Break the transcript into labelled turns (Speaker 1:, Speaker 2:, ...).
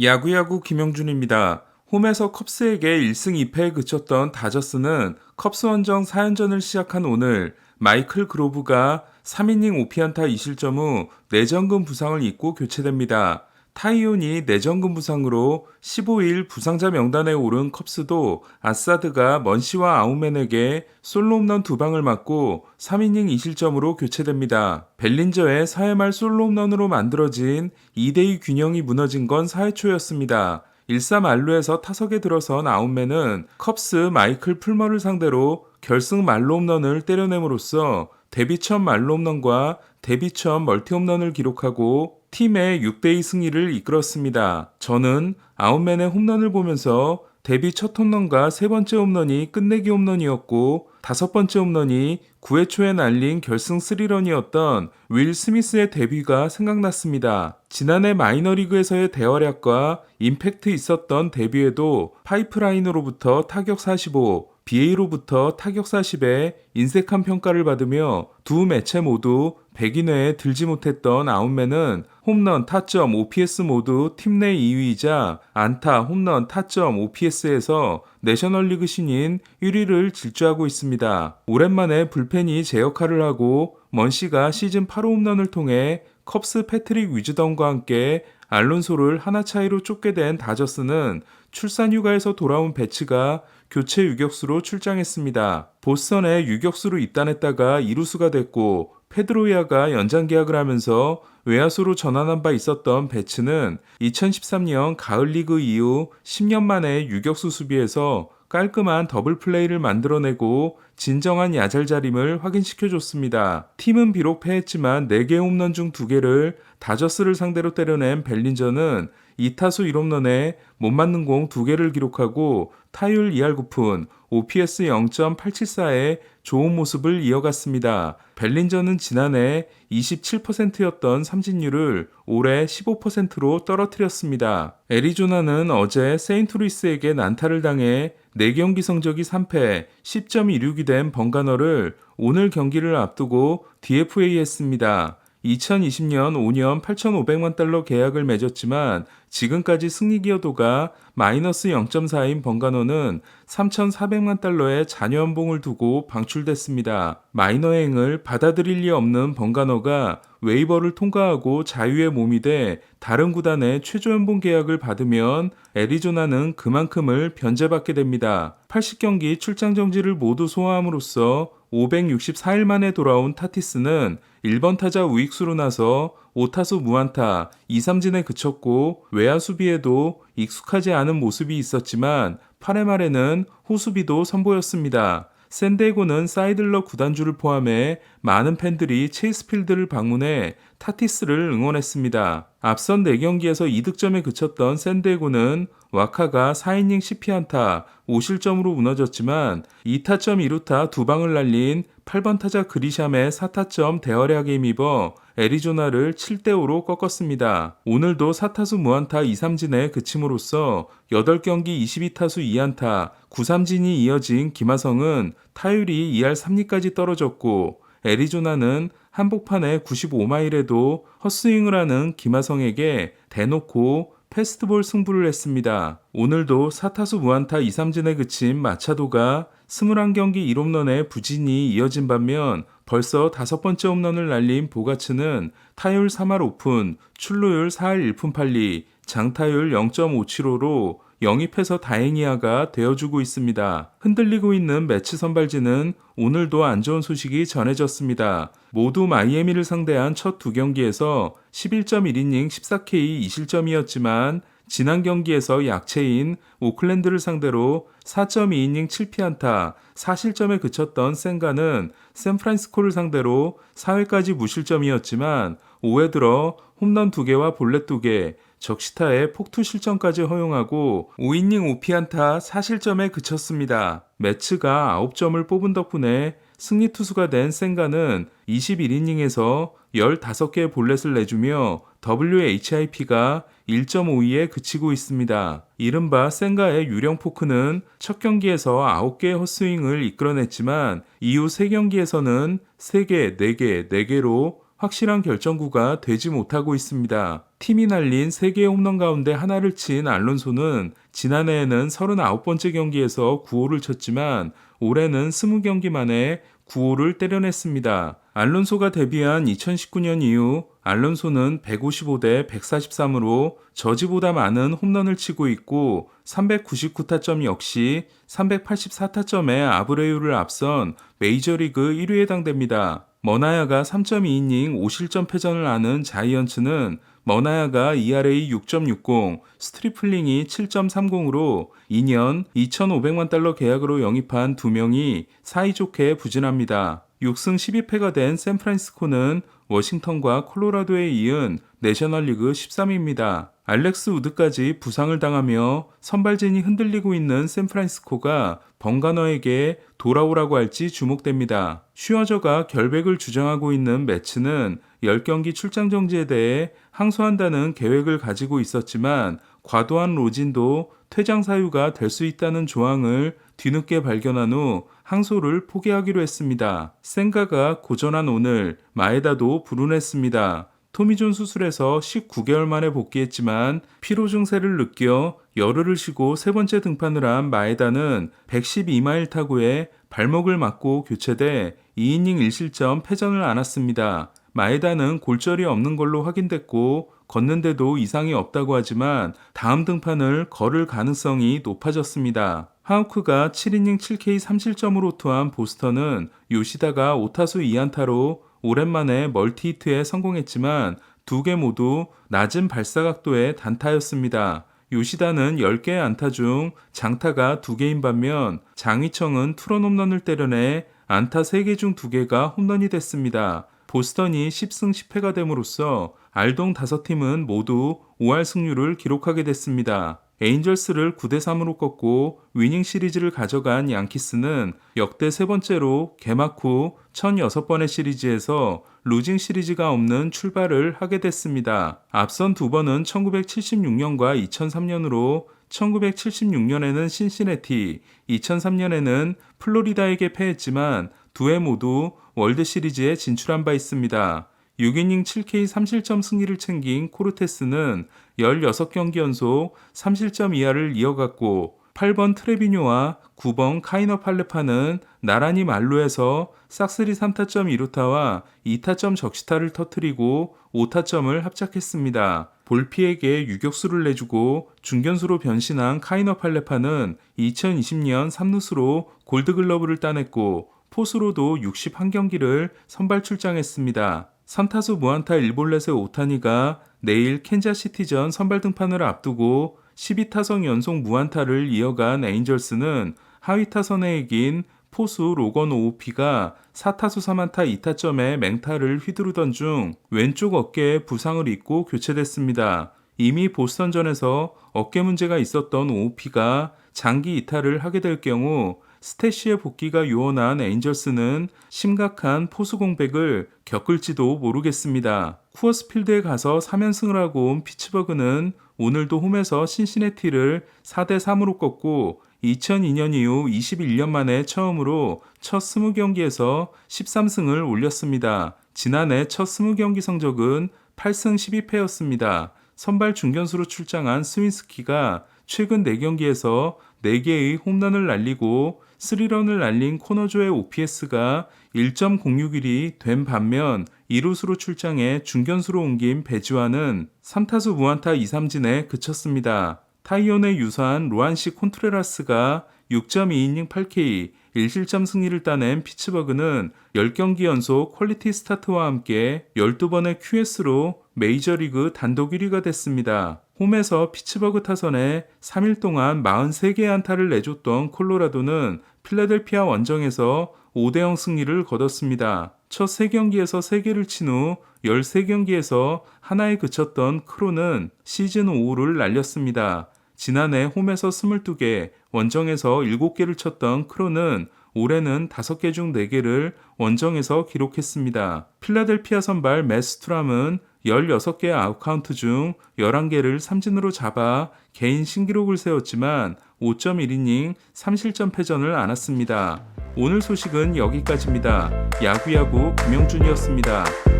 Speaker 1: 야구야구 김영준입니다. 홈에서 컵스에게 1승 2패에 그쳤던 다저스는 컵스 원정 4연전을 시작한 오늘 마이클 그로브가 3이닝 5피안타 2실점 후 내전근 부상을 입고 교체됩니다. 타이온이 내전근 부상으로 15일 부상자 명단에 오른 컵스도 아사드가 먼시와 아우맨에게 솔로 홈런 두 방을 맞고 3이닝 2실점으로 교체됩니다. 벨린저의 4회 말 솔로 홈런으로 만들어진 2대2 균형이 무너진 건 4회 초였습니다. 1-3 알루에서 타석에 들어선 아웃맨은 컵스 마이클 풀머를 상대로 결승 말로 홈런을 때려냄으로써 데뷔 첫 말로 홈런과 데뷔 첫 멀티 홈런을 기록하고 팀의 6대2 승리를 이끌었습니다. 저는 아웃맨의 홈런을 보면서 데뷔 첫 홈런과 세 번째 홈런이 끝내기 홈런이었고 다섯 번째 홈런이 9회 초에 날린 결승 스리런이었던 윌 스미스의 데뷔가 생각났습니다. 지난해 마이너리그에서의 대활약과 임팩트 있었던 데뷔에도 파이프라인으로부터 타격 45, BA로부터 타격 40에 인색한 평가를 받으며 두 매체 모두 100인회에 들지 못했던 아웃맨은 홈런, 타점, OPS 모두 팀 내 2위이자 안타, 홈런, 타점, OPS에서 내셔널리그 신인 1위를 질주하고 있습니다. 오랜만에 불펜이 제 역할을 하고 먼시가 시즌 8호 홈런을 통해 컵스 패트릭 위즈던과 함께 알론소를 하나 차이로 쫓게 된 다저스는 출산 휴가에서 돌아온 배츠가 교체 유격수로 출장했습니다. 보스턴에 유격수로 입단했다가 이루수가 됐고 페드로이아가 연장 계약을 하면서 외야수로 전환한 바 있었던 배츠는 2013년 가을 리그 이후 10년 만에 유격수 수비에서 깔끔한 더블 플레이를 만들어내고 진정한 야잘자림을 확인시켜줬습니다. 팀은 비록 패했지만 4개 홈런 중 2개를 다저스를 상대로 때려낸 벨린저는 2타수 1홈런에 못 맞는 공 2개를 기록하고 타율 2할 9푼, OPS 0.874의 좋은 모습을 이어갔습니다. 벨린저는 지난해 27%였던 삼진율을 올해 15%로 떨어뜨렸습니다. 애리조나는 어제 세인트루이스에게 난타를 당해 4경기 성적이 3패, 10.16이 된 번가너를 오늘 경기를 앞두고 DFA 했습니다. 2020년 5년 8,500만 달러 계약을 맺었지만 지금까지 승리 기여도가 마이너스 0.4인 번가노는 3,400만 달러의 자녀 연봉을 두고 방출됐습니다. 마이너 행을 받아들일 리 없는 번가노가 웨이버를 통과하고 자유의 몸이 돼 다른 구단의 최저 연봉 계약을 받으면 애리조나는 그만큼을 변제받게 됩니다. 80경기 출장 정지를 모두 소화함으로써 564일 만에 돌아온 타티스는 1번 타자 우익수로 나서 5타수 무안타, 2, 3진에 그쳤고 외야 수비에도 익숙하지 않은 모습이 있었지만 8회 말에는 호수비도 선보였습니다. 샌디에고는 사이들러 구단주를 포함해 많은 팬들이 체이스필드를 방문해 타티스를 응원했습니다. 앞선 4경기에서 2득점에 그쳤던 샌디에고는 와카가 4이닝 10피안타 5실점으로 무너졌지만 2타점 2루타 2방을 날린 8번 타자 그리샴의 4타점 대활약에 힘입어 애리조나를 7대5로 꺾었습니다. 오늘도 4타수 무안타 2, 3진에 그침으로써 8경기 22타수 2안타 9삼진이 이어진 김하성은 타율이 2할 3리까지 떨어졌고 애리조나는 한복판에 95마일에도 헛스윙을 하는 김하성에게 대놓고 패스트볼 승부를 했습니다. 오늘도 4타수 무안타 2, 3진에 그친 마차도가 21경기 1홈런에 부진이 이어진 반면 벌써 다섯 번째 홈런을 날린 보가츠는 타율 3할 5푼, 출루율 4할 1푼 8리, 장타율 0.57호로 영입해서 다행이야가 되어주고 있습니다. 흔들리고 있는 매치 선발진은 오늘도 안 좋은 소식이 전해졌습니다. 모두 마이애미를 상대한 첫 두 경기에서 11.1이닝 14K 2실점이었지만 지난 경기에서 약체인 오클랜드를 상대로 4.2이닝 7피안타 4실점에 그쳤던 센가는 샌프란시스코를 상대로 4회까지 무실점이었지만 5회 들어 홈런 2개와 볼넷 2개, 적시타에 폭투 실점까지 허용하고 5이닝 5피안타 4실점에 그쳤습니다. 매츠가 9점을 뽑은 덕분에 승리 투수가 된 센가는 21이닝에서 15개의 볼넷을 내주며 WHIP가 1.52에 그치고 있습니다. 이른바 센가의 유령 포크는 첫 경기에서 9개의 헛스윙을 이끌어냈지만 이후 3경기에서는 3개, 4개, 4개로 확실한 결정구가 되지 못하고 있습니다. 팀이 날린 3개의 홈런 가운데 하나를 친 알론소는 지난해에는 39번째 경기에서 9호를 쳤지만 올해는 20경기 만에 9호를 때려냈습니다. 알론소가 데뷔한 2019년 이후 알론소는 155대 143으로 저지보다 많은 홈런을 치고 있고 399타점 역시 384타점의 아브레유를 앞선 메이저리그 1위에 해당됩니다. 머나야가 3.2이닝 5실점 패전을 하는 자이언츠는 머나야가 ERA 6.60, 스트리플링이 7.30으로 2년 2,500만 달러 계약으로 영입한 두 명이 사이좋게 부진합니다. 6승 12패가 된 샌프란시스코는 워싱턴과 콜로라도에 이은 내셔널리그 13위입니다. 알렉스 우드까지 부상을 당하며 선발진이 흔들리고 있는 샌프란시스코가 번가너에게 돌아오라고 할지 주목됩니다. 슈어저가 결백을 주장하고 있는 매츠는 10경기 출장 정지에 대해 항소한다는 계획을 가지고 있었지만 과도한 로진도 퇴장 사유가 될 수 있다는 조항을 뒤늦게 발견한 후 항소를 포기하기로 했습니다. 센가가 고전한 오늘 마에다도 불운했습니다. 토미존 수술에서 19개월 만에 복귀했지만 피로 증세를 느껴 열흘을 쉬고 세 번째 등판을 한 마에다는 112마일 타구에 발목을 맞고 교체돼 2이닝 1실점 패전을 안았습니다. 마에다는 골절이 없는 걸로 확인됐고 걷는데도 이상이 없다고 하지만 다음 등판을 걸을 가능성이 높아졌습니다. 하우크가 7이닝 7K 3실점으로 투한 보스턴은 요시다가 5타수 2안타로 오랜만에 멀티히트에 성공했지만 두 개 모두 낮은 발사각도의 단타였습니다. 요시다는 10개의 안타 중 장타가 2개인 반면 장희청은 투런 홈런을 때려내 안타 3개 중 2개가 홈런이 됐습니다. 보스턴이 10승 10패가 됨으로써 알동 5팀은 모두 5할 승률을 기록하게 됐습니다. 에인절스를 9대 3으로 꺾고 위닝 시리즈를 가져간 양키스는 역대 세 번째로 개막 후 1006번의 시리즈에서 루징 시리즈가 없는 출발을 하게 됐습니다. 앞선 두 번은 1976년과 2003년으로 1976년에는 신시내티, 2003년에는 플로리다에게 패했지만 두 해 모두 월드 시리즈에 진출한 바 있습니다. 6이닝 7K 3실점 승리를 챙긴 코르테스는 16경기 연속 3실점 이하를 이어갔고 8번 트레비뇨와 9번 카이너 팔레파는 나란히 말로에서 싹스리 3타점 2루타와 2타점 적시타를 터트리고 5타점을 합작했습니다. 볼피에게 유격수를 내주고 중견수로 변신한 카이너 팔레파는 2020년 3루수로 골드글러브를 따냈고 포수로도 61경기를 선발 출장했습니다. 3타수 무안타 1볼넷의 오타니가 내일 캔자시티전 선발 등판을 앞두고 12타석 연속 무안타를 이어간 에인절스는 하위 타선에 이긴 포수 로건 오우피가 4타수 3안타 2타점에 맹타를 휘두르던 중 왼쪽 어깨에 부상을 입고 교체됐습니다. 이미 보스턴전에서 어깨 문제가 있었던 오우피가 장기 이탈을 하게 될 경우 스태시의 복귀가 요원한 에인절스는 심각한 포수 공백을 겪을지도 모르겠습니다. 쿠어스필드에 가서 3연승을 하고 온 피츠버그는 오늘도 홈에서 신시내티를 4대 3으로 꺾고 2002년 이후 21년 만에 처음으로 첫 20경기에서 13승을 올렸습니다. 지난해 첫 20경기 성적은 8승 12패였습니다. 선발 중견수로 출장한 스윈스키가 최근 4경기에서 4개의 홈런을 날리고 3런을 날린 코너조의 OPS가 1.061이 된 반면 2루수로 출장해 중견수로 옮긴 배지와는 3타수 무안타 2, 3진에 그쳤습니다. 타이온의 유사한 로안시 콘트레라스가 6.2이닝 8K 1실점 승리를 따낸 피츠버그는 10경기 연속 퀄리티 스타트와 함께 12번의 QS로 메이저리그 단독 1위가 됐습니다. 홈에서 피츠버그 타선에 3일 동안 43개의 안타를 내줬던 콜로라도는 필라델피아 원정에서 5대0 승리를 거뒀습니다. 첫 3경기에서 3개를 친 후 13경기에서 하나에 그쳤던 크로는 시즌 5호를 날렸습니다. 지난해 홈에서 22개, 원정에서 7개를 쳤던 크로는 올해는 5개 중 4개를 원정에서 기록했습니다. 필라델피아 선발 메스트람은 16개의 아웃카운트 중 11개를 삼진으로 잡아 개인 신기록을 세웠지만 5.1이닝 3실점 패전을 안았습니다. 오늘 소식은 여기까지입니다. 야구야구 김영준이었습니다.